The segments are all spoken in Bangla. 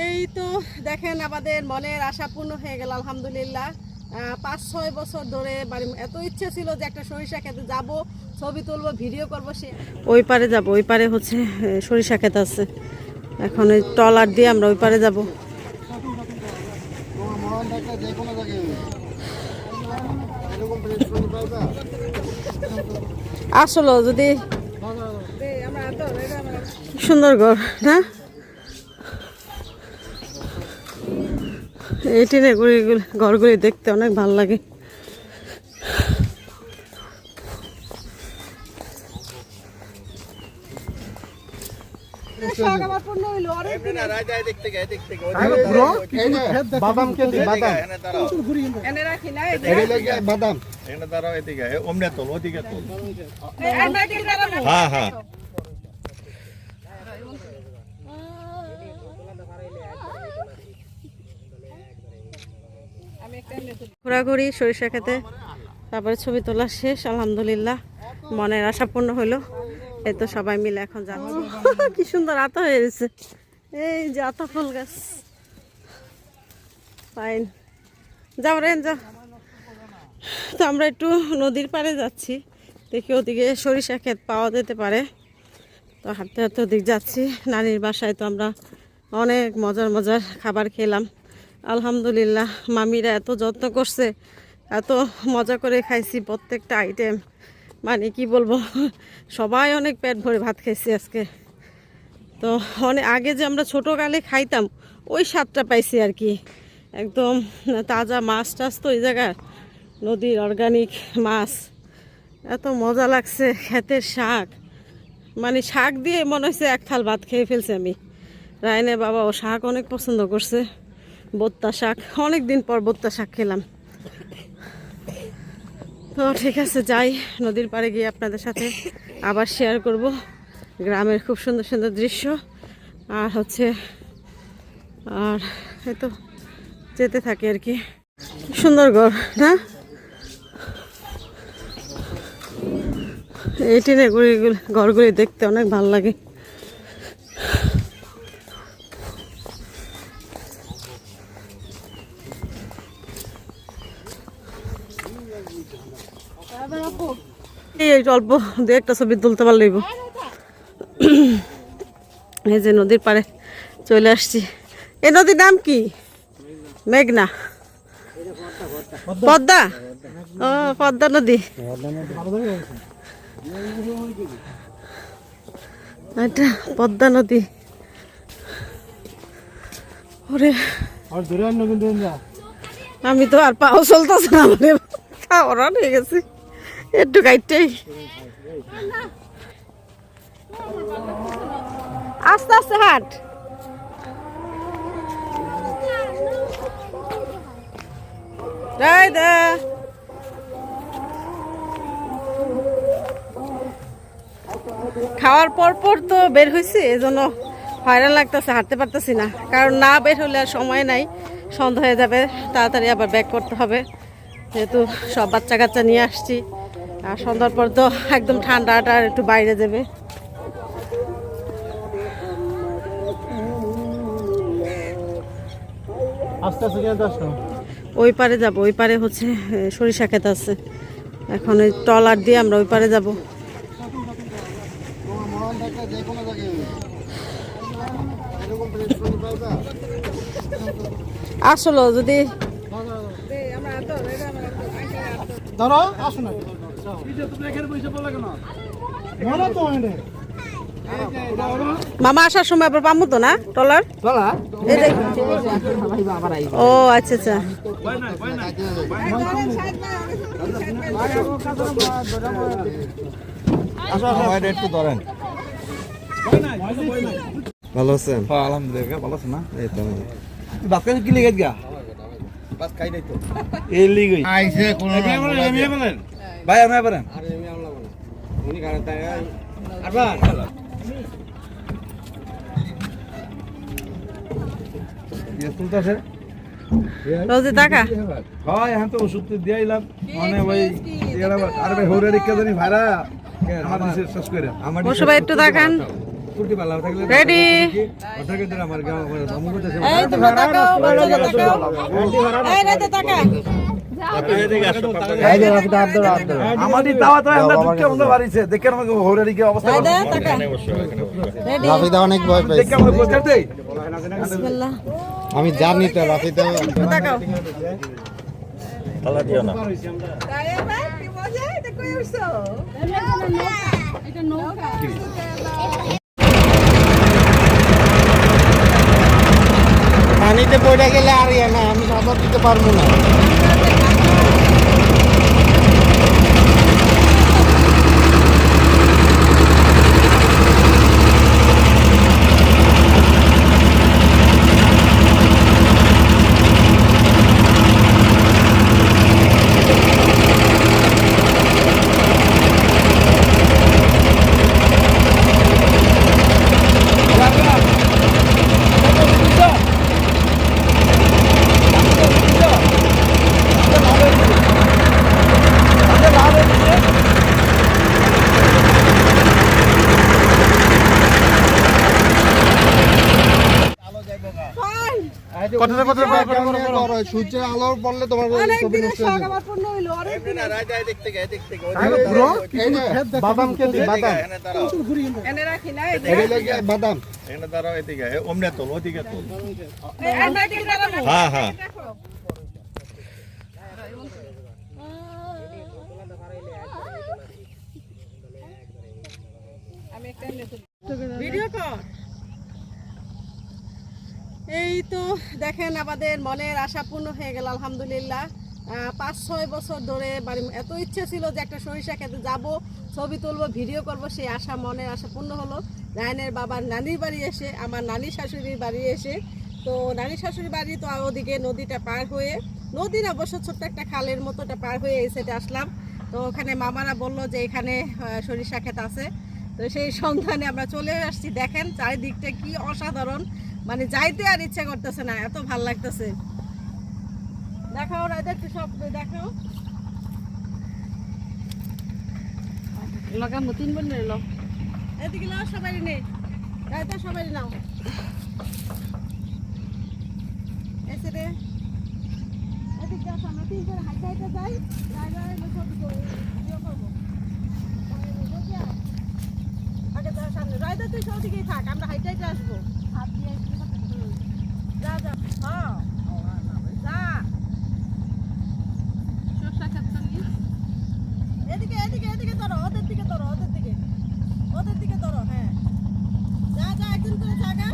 এই তো দেখেন আমাদের মনের আশা পূর্ণ হয়ে গেল আলহামদুলিল্লাহ। পাঁচ ছয় বছর ধরে বাড়ি এত ইচ্ছে ছিল যে একটা সরিষা খেতে যাব ছবি তুলবো ভিডিও করব সে ওই পারে যাব ওই পারে হচ্ছে সরিষা ক্ষেত আছে। এখন ওই ট্রলার দিয়ে আমরা ওই পারে যাব। আসলো যদি সুন্দর ঘর না? এই টিনের গুড়িগুলি ঘরগুলি দেখতে অনেক ভালো লাগে। বাদাম কেজি বাদাম বাদাম এখানে দাঁড়াও এদিকে এ, অমনে তোল ওদিকে তোল হ্যাঁ হ্যাঁ ঘোরাঘুরি সরিষা খেতে। তারপরে ছবি তোলা শেষ, আলহামদুলিল্লাহ। মনের আশা পূর্ণ হলো। এই তো সবাই মিলে এখন যাচ্ছে কি সুন্দর আতা হয়ে গেছে। এই যে আতা ফুল গাছ। ফাইন যাও রেন, যাও। তো আমরা একটু নদীর পাড়ে যাচ্ছি। দেখি ওদিকে সরিষা ক্ষেত পাওয়া যেতে পারে। তো হাঁটতে হাঁটতে ওদিক যাচ্ছি। নানির বাসায় তো আমরা অনেক মজার মজার খাবার খেলাম। আলহামদুলিল্লাহ, মামিরা এত যত্ন করছে, এত মজা করে খাইছি প্রত্যেকটা আইটেম মানে কি বলব, সবাই অনেক পেট ভরে ভাত খাইছি আজকে। তো অনেক আগে যে আমরা ছোটোকালে খাইতাম, ওই স্বাদটা পাইছি আর কি। একদম তাজা মাছ টাছ তো এই জায়গার নদীর অর্গানিক মাছ। এত মজা লাগছে ক্ষেতের শাক। মানে শাক দিয়ে মনে হচ্ছে এক থাল ভাত খেয়ে ফেলছি আমি। রায়নে বাবা ও শাক অনেক পছন্দ করছে। বত্তা শাক। অনেক দিন পর বত্তা শাক খেলাম। তো ঠিক আছে, যাই, নদীর পাড়ে গিয়ে আপনাদের সাথে আবার শেয়ার করব গ্রামের খুব সুন্দর সুন্দর দৃশ্য। আর হচ্ছে, আর এই তো যেতে থাকি আর কি। কি সুন্দর ঘর, না? এই টিনের গুড়িগুলি ঘরগুলি দেখতে অনেক ভালো লাগে। এই এই অল্প দু একটা ছবি তুলতে পারলেইব এই যে নদীর পাড়ে চলে আসছি। নদীর নাম কি? মেঘনা। পদ্মা? ও পদ্মা নদী। এটা পদ্মা নদী। ওরে। কিন্তু আমি তো আর পাও চলতেছে না হাট। খাওয়ার পর পর তো বের হয়েছি এই জন্য হয়রান লাগতেছে, হাঁটতে পারতেছি না। কারণ না বের হলে আর সময় নাই, সন্ধ্যা হয়ে যাবে, তাড়াতাড়ি আবার ব্যাক করতে হবে। যেহেতু সব বাচ্চা কাচ্চা নিয়ে আসছি আর সন্ধ্যার পর তো একদম ঠান্ডাটা আর একটু বাইরে আসো ওই পারে যাব ওই পারে হচ্ছে সরিষা ক্ষেত আছে। এখন ওই ট্রলার দিয়ে আমরা ওই পারে যাব। আসলো যদি ধরো আসো না। মনে তো মামা আসার সময় আবার পামু তো না ট্রলার ও আচ্ছা আচ্ছা। ভালো আছেন? হ্যাঁ আলহামদুলিল্লাহ ভালো আছে না? এই তো। বাক্কা কি লেগে গা? বাস খাই নাই তো। এই লিগে আইছে কোন বলেন ভাই আমি বলেন। তুলতাছে রোজি টাকা? হয় এখন তো ওষুধ তো দিয়ে মানে ওই আর ভাই হৌরে জানি ভাড়া আমার শেষ করে আমার একটু দেখান। কুর্তি ভালো থাকলে Ready? কথা কিন্তু আমার গাঁও আমার মামু করতেছে এই তুমি তাকাও তাকাও এই রে আমাদের দাওয়া তো আমাকে হৌরারি কি অবস্থা এই দে তাকা রেডি রাফিদা অনেক ভয় পাইছে দেখে আমরা পোস্টার দেই বিসমিল্লাহ আমি জানি তো রাফিদা তাকাও পানিতে পড়ে গেলে আর ইয়ে না আমি সাঁতার দিতে পারব না। কথাটা কথা করো করো? সূর্যের আলো পড়লে তোমার ছবি নষ্ট হয়ে যাবে। পুরো বাদাম কে দি বাদাম। এনে রাখি এটা লাগে বাদাম। এনে দাঁড়াও এদিকে ওমনে তোল ওদিকে তোল। হ্যাঁ হ্যাঁ। ভিডিও কর। এই তো দেখেন আমাদের মনের আশা পূর্ণ হয়ে গেল, আলহামদুলিল্লাহ। পাঁচ, ছয় বছর ধরে বাড়ি এত ইচ্ছে ছিল যে একটা সরিষা খেতে যাব, ছবি তুলবো, ভিডিও করব, সেই আশা, মনের আশা পূর্ণ হলো। রায়নের বাবার নানির বাড়ি এসে, আমার নানি শাশুড়ির বাড়ি এসে, তো নানি শাশুড়ির বাড়ি তো ওদিকে নদীটা পার হয়ে, নদীর অবশ্য ছোট্ট একটা খালের মতোটা পার হয়ে এই আসলাম। তো ওখানে মামারা বলল যে এখানে সরিষা ক্ষেত আছে। তো সেই সন্ধানে আমরা চলে আসছি। দেখেন চারিদিকটা কি অসাধারণ। মানে যাইতে আর ইচ্ছা করতেছে না এত ভালো লাগতেছে। দেখাও রাজা সব দেখাও। লাগাম তিন বোন এলো। এদিকে নাও সবাই নে। রাজা সবাই নাও। এসে রে এদিকে আসো আমরা তিন করে হাইতে যাই। রাজা ছবি করে ভিডিও করব আগে যা সামনে তুই সব থাক, আমরা হাইটে হাইটে আসব। যা যা। হ্যাঁ। যা। এদিকে এদিকে এদিকে ধরো, ওদের দিকে ধরো, ওদের দিকে। ওদের দিকে ধরো হ্যাঁ। যা যা একদিন করে জায়গা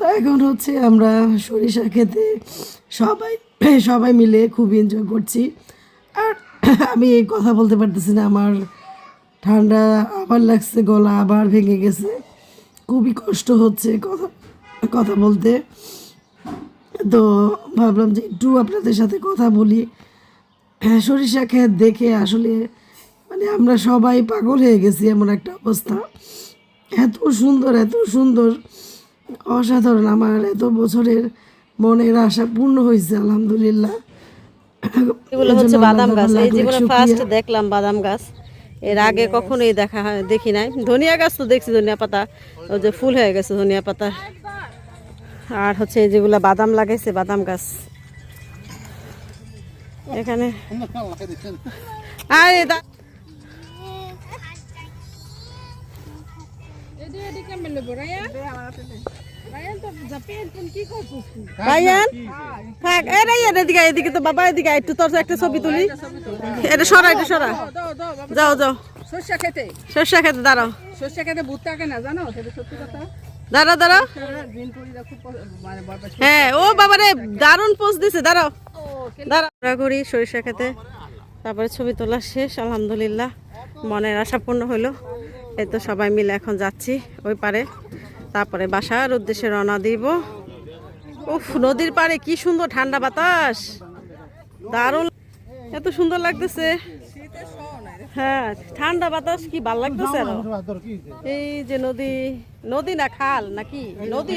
তো এখন হচ্ছে আমরা সরিষা খেতে সবাই সবাই মিলে খুব এনজয় করছি। আর আমি কথা বলতে পারতেছি না, আমার ঠান্ডা আবার লাগছে, গলা আবার ভেঙে গেছে। খুবই কষ্ট হচ্ছে কথা কথা বলতে। তো ভাবলাম যে একটু আপনাদের সাথে কথা বলি। সরিষা ক্ষেত দেখে আসলে মানে আমরা সবাই পাগল হয়ে গেছি এমন একটা অবস্থা। এত সুন্দর এত সুন্দর। অসাধারণ। আমার এত বছরের মনের আশা পূর্ণ হয়েছে আলহামদুলিল্লাহ। এগুলো হচ্ছে বাদাম গাছ। এই জীবনে ফার্স্ট দেখলাম বাদাম গাছ। এর আগে কখনোই দেখা হয় দেখি নাই। ধনিয়া গাছ তো দেখছি ধনিয়া পাতা। ওই যে ফুল হয়ে গেছে ধনিয়া পাতা। আর হচ্ছে এই যেগুলো বাদাম লাগাইছে বাদাম গাছ। এখানে আরে দা- রায়ান থাক এ রায়ান এদিকে এদিকে তো বাবা এদিকে একটু তোর একটা ছবি তুলি। এটা সরা এটা সরা। যাও যাও। সর্ষা খেতে। শস্যা খেতে দাঁড়াও। সর্ষা খেতে ভূত থাকে না জানো? সেটা সত্যি কথা। দাঁড়াও দাঁড়াও। দিনপুরিরা খুব পছন্দ- বরবাদ হ্যাঁ ও বাবারে দারুণ পোজ দিছে দাঁড়াও। দাঁড়াও। ঘোরাঘুরি সরিষা খেতে। তারপরে ছবি তোলা শেষ আলহামদুলিল্লাহ। মনের আশা পূর্ণ হলো। এই তো সবাই মিলে এখন যাচ্ছি ওই পারে। তারপরে বাসার উদ্দেশ্যে রওনা দিব। উফ নদীর পাড়ে কি সুন্দর ঠান্ডা বাতাস। দারুণ এত সুন্দর লাগতেছে। হ্যাঁ ঠান্ডা বাতাস কি ভালো লাগতেছে এই যে নদী নদী না খাল নাকি? নদী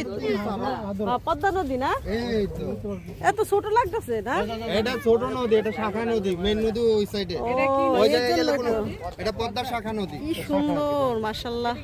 পদ্মা নদী না? এত ছোট লাগতেছে না? এটা ছোট নদী এটা শাখা নদী মেইন নদী ওই সাইডে। এটা পদ্মার শাখা নদী। কি সুন্দর মাশাল্লাহ